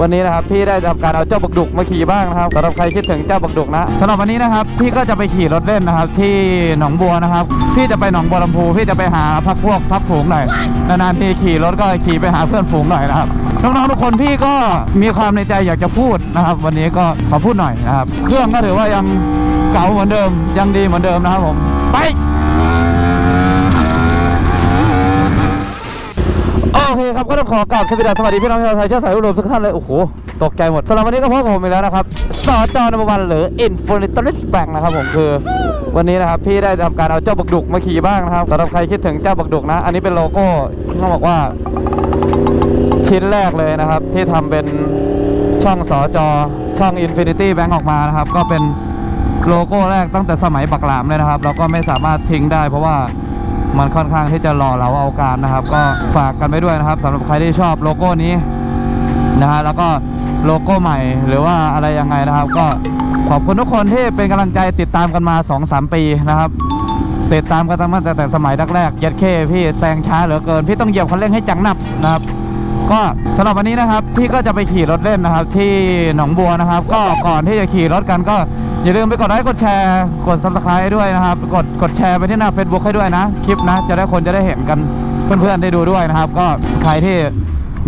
วันนี้นะครับพี่ได้ทำการเอาเจ้าบักดุกมาขี่บ้างนะครับสำหรับใครคิดถึงเจ้าบักดุกนะสำหรับวันนี้นะครับพี่ก็จะไปขี่รถเล่นนะครับ ที่หนองบัวนะครับ พี่จะไปหนองบัวลำพูพี่จะไปหาพักพวกพักฝูงหน่อยนานๆที่ขี่รถก็ขี่ไปหาเพื่อนฝูงหน่อยนะครับน้องๆทุกคนพี่ก็มีความในใจอยากจะพูดนะครับ วันนี้ก็ขอพูดหน่อยนะครับ เครื่องก็ถือว่ายังเก่าเหมือนเดิมยังดีเหมือนเดิมนะครับผมไป โอเคครับก็ต้องขอกราบสวัสดีสวัสดีพี่น้องชาวไทยเชื้อสายยุโรปทุกท่านเลย โอ้โห ตกใจหมดสำหรับวันนี้ก็พบกับผมอีกแล้วนะครับสจอนวันหรือ Infinitoris Bank นะครับผมคือ วันนี้นะครับพี่ได้ทำการเอาเจ้าบักดุกมาขี่บ้างนะครับสำหรับใครคิดถึงเจ้าบักดุกนะ อันนี้เป็นโลโก้ต้องบอกว่า ชิ้นแรกเลยนะครับ ที่ทำเป็นช่องสอจอช่อง Infinity Bank ออกมานะครับ ก็เป็นโลโก้แรกตั้งแต่สมัยปักหลามเลยนะครับ เราก็ไม่สามารถทิ้งได้เพราะว่า มันค่อนข้างที่จะหล่อเหลาเอาการนะครับ ก็ฝากกันไปด้วยนะครับสำหรับใครที่ชอบโลโก้นี้นะฮะแล้วก็โลโก้ใหม่หรือว่าอะไรยังไงนะครับ ก็ขอบคุณทุกคนที่เป็นกำลังใจติดตามกันมา 2-3 ปีนะครับ ติดตามกันตั้งแต่แต่สมัยแรกๆยัดเคพี่แซงช้าเหลือเกิน พี่ต้องเหยียบคันเร่งให้จังหนับนะครับ ก็สำหรับวันนี้นะครับพี่ก็จะไปขี่รถเล่นนะครับ ที่หนองบัวนะครับ ก็ก่อนที่จะขี่รถกันก็อย่าลืมไปกดไลค์กดแชร์กด subscribe ด้วยนะครับ กดกดแชร์ไปที่หน้า Facebook ให้ด้วยนะ คลิปนะ จะได้คนจะได้เห็นกันเพื่อนๆได้ดูด้วยนะครับ ก็ใครที่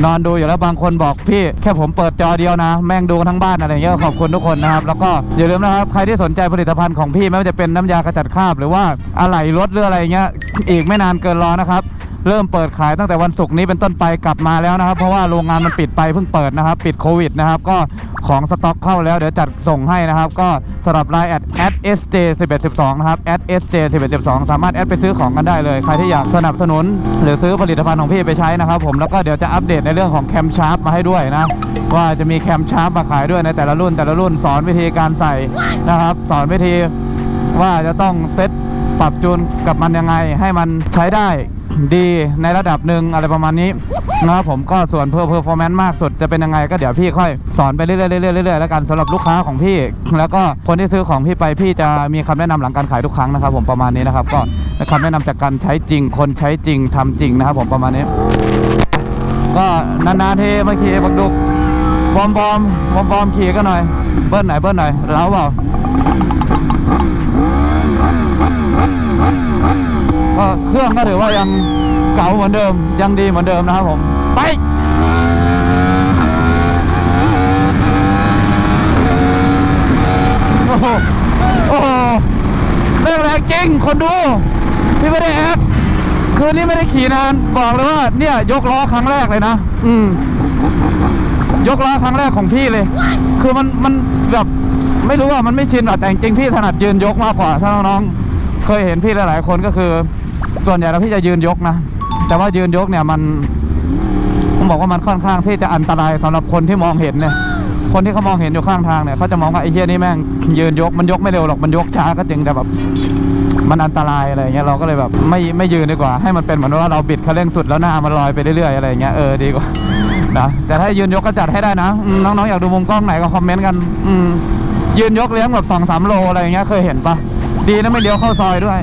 นอนดูอยู่แล้วบางคนบอกพี่แค่ผมเปิดจอเดียวนะ แม่งดูกันทั้งบ้านอะไรเงี้ยขอบคุณทุกคนนะครับ แล้วก็อย่าลืมนะครับ ใครที่สนใจผลิตภัณฑ์ของพี่ไม่ว่าจะเป็นน้ำยากระจัดคราบ หรือว่าอะไหล่รถหรืออะไรเงี้ยอีกไม่นานเกินรอนะครับ เริ่มเปิดขายตั้งแต่วันศุกร์นี้เป็นต้นไปกลับมาแล้วนะครับ เพราะว่าโรงงานมันปิดไปเพิ่งเปิดนะครับ ปิดโควิดนะครับก็ของสต็อกเข้าแล้วเดี๋ยวจัดส่งให้นะครับ ก็สำหรับไลน์แอดแอด sj 1 1 12นะครับแอด sj 1 1 12สามารถแอดไปซื้อของกันได้เลย ใครที่อยากสนับสนุน หรือซื้อผลิตภัณฑ์ของพี่ไปใช้นะครับผมแล้วก็เดี๋ยวจะอัปเดตในเรื่องของแคมชาร์ปมาให้ด้วยนะว่าจะมีแคมชาร์ปมาขายด้วยในแต่ละรุ่นแต่ละรุ่นสอนวิธีการใส่นะครับ สอนวิธีว่าจะต้องเซตปรับจูนกับมันยังไงให้มันใช้ได้ ดีในระดับหนึ่งอะไรประมาณนี้นะครับผมก็ส่วนเพื่อเพอร์ฟอร์แมนซ์มากสุดจะเป็นยังไงก็เดี๋ยวพี่ค่อยสอนไปเรื่อยๆเรื่อยๆเรื่อยๆแล้วกันสำหรับลูกค้าของพี่ แล้วก็คนที่ซื้อของพี่ไปพี่จะมีคำแนะนำหลังการขายทุกครั้งนะครับผมประมาณนี้นะครับก็คำแนะนำจากการใช้จริง คนใช้จริงทำจริงนะครับผมประมาณนี้ ก็นานๆทีมาขี่บักดุกบอมบอมบอมบอมขี่ก็หน่อยเบิ้ลไหนอยเบิ้ลหน่อยเล้าเปล่า ก็เครื่องก็ถือว่ายังเก่าเหมือนเดิม ยังดีเหมือนเดิมนะครับผม ไปโอ้โหโอ้โหแรงแรงจริงคนดูพี่ไม่ได้แอคคืนนี้ไม่ได้ขี่นานบอกเลยว่าเนี่ยยกล้อครั้งแรกเลยนะ อืม ยกล้อครั้งแรกของพี่เลย คือมันมันแบบไม่รู้ว่ามันไม่ชินหรอกแต่จริงๆพี่ถนัดยืนยกมากกว่าถ้าน้องๆ เคยเห็นพี่หลายๆคนก็คือ ส่วนใหญ่แล้วพี่จะยืนยกนะ แต่ว่ายืนยกเนี่ยมันผมบอกว่ามันค่อนข้างที่จะอันตรายสำหรับคนที่มองเห็นเนี่ย คนที่เขามองเห็นอยู่ข้างทางเนี่ยเขาจะมองว่าไอ้เหี้ยนี่แม่งยืนยกมันยกไม่เร็วหรอกมันยกช้าก็จริงแต่แบบมันอันตรายอะไรเงี้ยเราก็เลยแบบไม่ไม่ยืนดีกว่า ให้มันเป็นเหมือนว่าเราบิดคันเร่งสุดแล้วหน้ามันลอยไปเรื่อยๆอะไรเงี้ยเออดีกว่านะแต่ถ้ายืนยกก็จัดให้ได้นะน้องๆอยากดูมุมกล้องไหนก็คอมเมนต์กันอืมยืนยกเลี้ยงแบบสองสามโลอะไรเงี้ยเคยเห็นปะ ดีนะไม่เลี้ยวเข้าซอยด้วย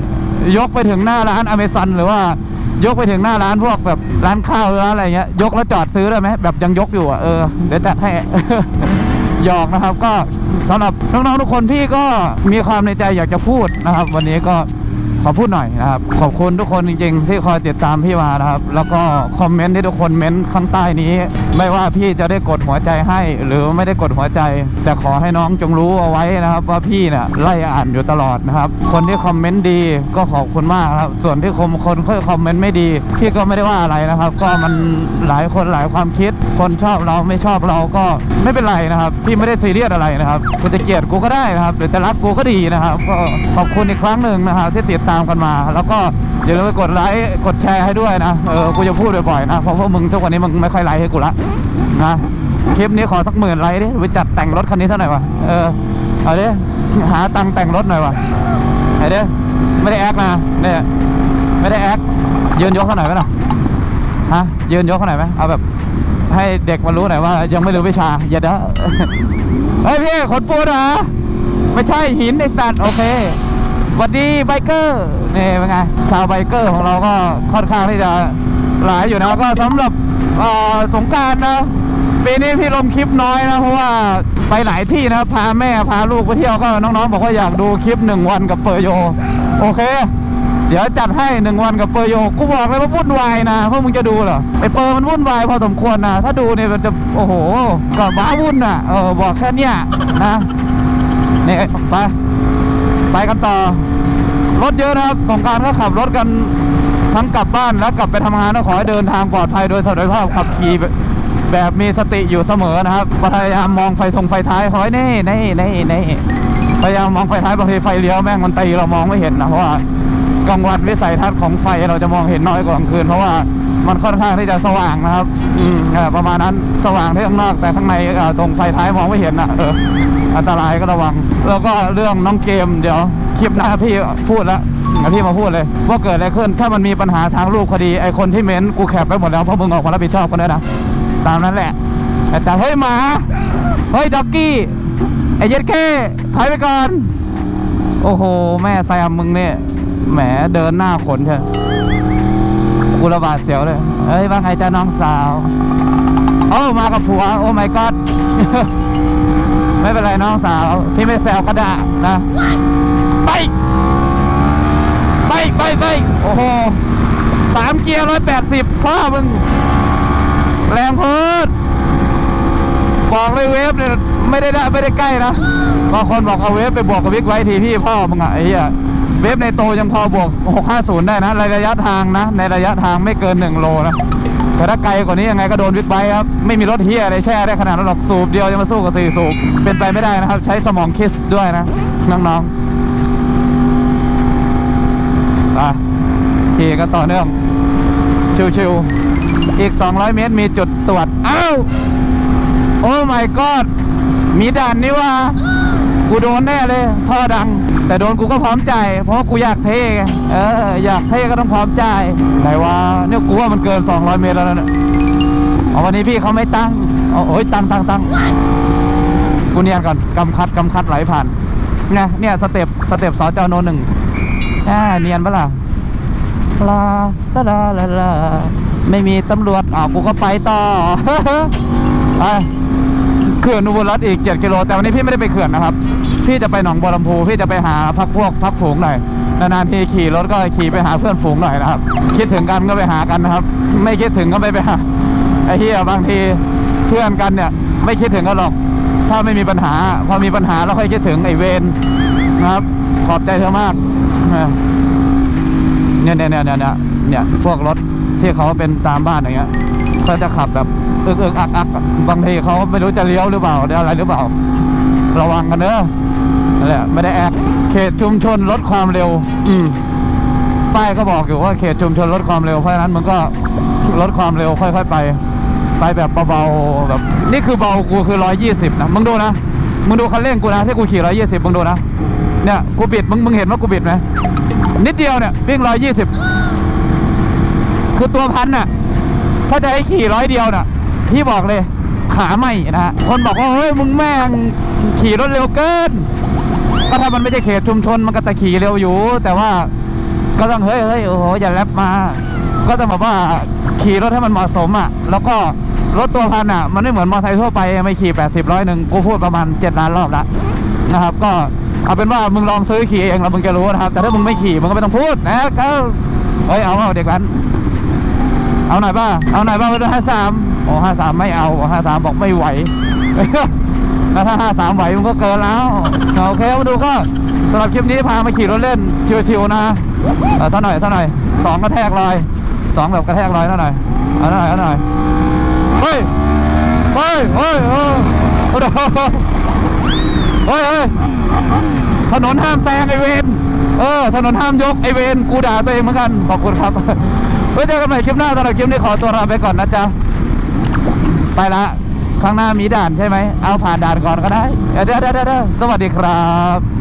ยกไปถึงหน้าร้านอเมซอนหรือว่ายกไปถึงหน้าร้านพวกแบบร้านข้าวรือร้านอะไรเงี้ยยกแล้วจอดซื้อได้ไหมแบบยังยกอยู่อะเออเดี๋ยวจัดให้ หยอกนะครับ ก็สำหรับน้องๆทุกคนพี่ก็มีความในใจอยากจะพูดนะครับ วันนี้ก็ ขอพูดหน่อยนะครับ ขอบคุณทุกคนจริงๆ ที่คอยติดตามพี่มานะครับ แล้วก็คอมเมนต์ที่ทุกคนเม้นต์ข้างใต้นี้ ไม่ว่าพี่จะได้กดหัวใจให้ หรือไม่ได้กดหัวใจ แต่ขอให้น้องจงรู้เอาไว้นะครับ ว่าพี่เนี่ยไล่อ่านอยู่ตลอดนะครับ คนที่คอมเมนต์ดีก็ขอบคุณมากครับ ส่วนที่คมคนค่อยคอมเมนต์ไม่ดีพี่ก็ไม่ได้ว่าอะไรนะครับ ก็มันหลายคนหลายความคิด คนชอบเราไม่ชอบเราก็ไม่เป็นไรนะครับพี่ไม่ได้ซีเรียสอะไรนะครับกูจะเกลียดกูก็ได้นะครับหรือจะรักกูก็ดีนะครับ ก็ขอบคุณอีกครั้งหนึ่งนะครับที่ติดตามามกันมา แล้วก็อย่าลืมไปกดไลค์กดแชร์ให้ด้วยนะเออกูจะพูดบ่อยๆนะเพราะพวกมึงทุกวันนี้มึงไม่ค่อยไลค์ให้กูละนะคลิปนี้ขอสักหมื่นไลค์ดิไปจัดแต่งรถคันนี้เท่าไหร่วะเออเอาดิหาตังค์แต่งรถหน่อยวะไอ้เด้ไม่ได้แอคนะเนี่ยไม่ได้แอคยืนยกเท่าไหร่ไหมล่ะฮะยืนยกเท่าไหร่ไหมเอาแบบให้เด็กมารู้หน่อยว่า ยังไม่รู้วิชาอย่าเด้อเฮ้ยพี่ขนปูนเหรอไม่ใช่หินไอสัตว์โอเค วัสดีไบเกอร์นี่เป็นไงชาวไบเกอร์ของเราก็ค่อนข้างที่จะหลายอยู่นะก็สำหรับสงการนะปีนี้พี่ลงคลิปน้อยนะเพราะว่าไปหลายที่นะพาแม่พาลูกไปเที่ยวก็น้องๆ บอกว่าอยากดูคลิปหนึ่งวันกับเปอร์โย โอเค เดี๋ยวจัดให้หนึ่งวันกับเปอร์โยกูบอกเลยว่าวุ่นวายนะพวกมึงจะดูเหรอไอเปอร์มันวุ่นวายพอสมควรนะถ้าดูเนี่ยมันจะโอ้โหก็บ้าวุ่นอะเออบอกแค่เนี้ยนะเนี่ยไป ไปกันต่อ รถเยอะนะครับสงการก็ขับรถกันทั้งกลับบ้านและกลับไปทำงานก็ขอให้เดินทางปลอดภัยโดยสวัสดิภาพขับขี่แบบแบบมีสติอยู่เสมอนะครับพยายามมองไฟทงไฟท้ายขอให้นี่นี่นี่นี่พยายามมองไฟท้ายบางทีไฟเลี้ยวแม่งมันตีเรามองไม่เห็นนะเพราะว่ากลางวันวิสัยทัศน์ของไฟเราจะมองเห็นน้อยกว่ากลางคืนเพราะว่า มันค่อนข้างที่จะสว่างนะครับอืมเออประมาณนั้นสว่างที่ข้างนอกแต่ข้างในเอ่อตรงไฟท้ายมองไม่เห็นนะเอออันตรายก็ระวัง แล้วก็เรื่องน้องเกมเดี๋ยวคลิปหน้าพี่พูดแล้วงั้นพี่มาพูดเลย ว่าเกิดอะไรขึ้นถ้ามันมีปัญหาทางรูปคดีไอคนที่เม้นกูแคปไปหมดแล้วเพราะมึงออกมารับผิดชอบกันด้วยนะตามนั้นแหละแต่แต่เฮ้ยหมาเฮ้ยด็อกกี้ไอเย็ดแค่ถอยไปก่อน โอ้โห แม่แซมมึงเนี่ยแหมเดินหน้าขนเถอะ กูระบาดเสียวเลยเฮ้ยว่าไงจ้าน้องสาวโอ้ามากับผัว โอ้ my god ไม่เป็นไรน้องสาว พี่ไม่แซวก็ได้นะ ไป ไปไปไปโอ้โหสามเกียร์ร้อยแปดสิบพ่อมึง แรงเพิดบอกเลยเวฟเนี่ยไม่ได้ได้ไม่ได้ใกล้นะบางคนบอกเอาเวฟไปบวกกับวิกไว้ทีพี่พ่อมึงอะไอ้เหี้ย เวฟในโตยังพอบวก 650 ได้นะในระยะทางนะ ในระยะทางไม่เกิน 1 โลนะ แต่ถ้าไกลกว่านี้ยังไงก็โดนวิกไบค์ครับ ไม่มีรถเฮียอะไรแช่ได้ขนาดนั้นหรอกสูบเดียวจะมาสู้กับสี่สูบ เป็นไปไม่ได้นะครับ ใช้สมองคิดด้วยนะ น้องๆอะขี่กันต่อเนื่อง ชิวๆอีก 200 เมตรมีจุดตรวจอ้าวโอ้ my god มีด่านนี่ว่า กูโดนแน่เลย ท่อดัง แต่โดนกูก็พร้อมใจ เพราะว่ากูอยากเท่ไงเอออยากเท่ก็ต้องพร้อมใจไหนว่าเนี่ยกูว่ามันเกิน 200 เมตรแล้วนะเนี่ยอ๋อวันนี้พี่เขาไม่ตั้งอ๋อโอ้ยตั้งตั้งตั้งกูเนียนก่อนกำคัดกำคัดไหลผ่านเนี่ยเนี่ยสเต็ปสเต็ปสอจอโนหนึ่งอ่าเนียนปะล่ะลาลาลาลาลาไม่มีตำรวจอ้าวกูก็ไปต่อไปเขื่อนอุบลรัตน์อีก 7 กิโล แต่วันนี้พี่ไม่ได้ไปเขื่อนนะครับ พี่จะไปหนองบัวลำพูพี่จะไปหาพักพวกพักฝูงหน่อยนานๆทีขี่รถก็ขี่ไปหาเพื่อนฝูงหน่อยนะครับ คิดถึงกันก็ไปหากันนะครับ ไม่คิดถึงก็ไม่ไปหาไอ้เหี้ยบางทีเพื่อนกันเนี่ย ไม่คิดถึงกันหรอก ถ้าไม่มีปัญหา พอมีปัญหาเราค่อยคิดถึงไอ้เวนนะครับ ขอบใจเธอมากเนี่ยเนี่ยเนี่ยเนี่ยเนี่ยเนี่ยพวกรถที่เขาเป็นตามบ้านอย่างเงี้ยเขาจะขับแบบอึกอึกอักอักบางทีเขาไม่รู้จะเลี้ยวหรือเปล่าออะไรหรือเปล่า ระวังกันเนอะ นั่นแหละไม่ได้แอกเขตชุมชนลดความเร็ว อืมป้ายก็บอกอยู่ว่าเขตชุมชนลดความเร็วเพราะฉะนั้นมึงก็ลดความเร็วค่อยๆไป ไปแบบเบาๆแบบนี่คือเบากูคือร้อยยี่สิบนะมึงดูนะมึงดูคันเร่งกูนะที่กูขี่ร้อยยี่สิบมึงดูนะเนี่ยกูบิดมึงมึงเห็นว่ากูบิดไหมนิดเดียวเนี่ยวิ่งร้อยยี่สิบคือตัวพันน่ะ ถ้าจะให้ขี่ร้อยเดียวน่ะพี่บอกเลยขาไหมนะฮะคนบอกว่าเฮ้ยมึงแม่งขี่รถเร็วเกิน ก็ถ้ามันไม่ใช่เขตชุมชนมันก็จะขี่เร็วอยู่ แต่ว่าก็ต้องเฮ้ยเฮ้ยโอ้โหอย่าแลบมา ก็ต้องแบบว่าขี่รถให้มันเหมาะสมอะ แล้วก็รถตัวพันอะ มันไม่เหมือนมอเตอร์ไซค์ทั่วไปไม่ขี่แปดสิบร้อยหนึ่งกูพูดประมาณเจ็ดล้านรอบละนะครับ ก็เอาเป็นว่ามึงลองซื้อขี่เองแล้วมึงจะรู้นะครับ แต่ถ้ามึงไม่ขี่มึงก็ไม่ต้องพูดนะก็เฮ้ยเอาเอาเด็กแว้นเอาหน่อยป่ะเอาหน่อยป่ะเพื่อนห้าสามโอ้ห้าสามไม่เอาห้าสามบอกไม่ไหว แล้วถ้าห้าสามไหวมึงก็เกินแล้วโอเคมาดูก็สำหรับคลิปนี้พามาขี่รถเล่นชิวๆนะเออเท่าหน่อยเท่าหน่อยสองกระแทกลอยสองแบบกระแทกลอยเท่าหน่อยเอาเท่าหน่อยเอาเท่าหน่อยเฮ้ยเฮ้ยเฮ้ยเฮ้ยเฮ้ยเฮ้ยถนนห้ามแซงไอเวนเออถนนห้ามยกไอเวนกูด่าตัวเองเหมือนกันขอบคุณครับไว้เจอกันใหม่คลิปหน้าสำหรับคลิปนี้ขอตัวลาไปก่อนนะจ๊ะไปละ ข้างหน้ามีด่านใช่ไหมเอาผ่านด่านก่อนก็ได้เดี๋ยวเดี๋ยวเดี๋ยวสวัสดีครับ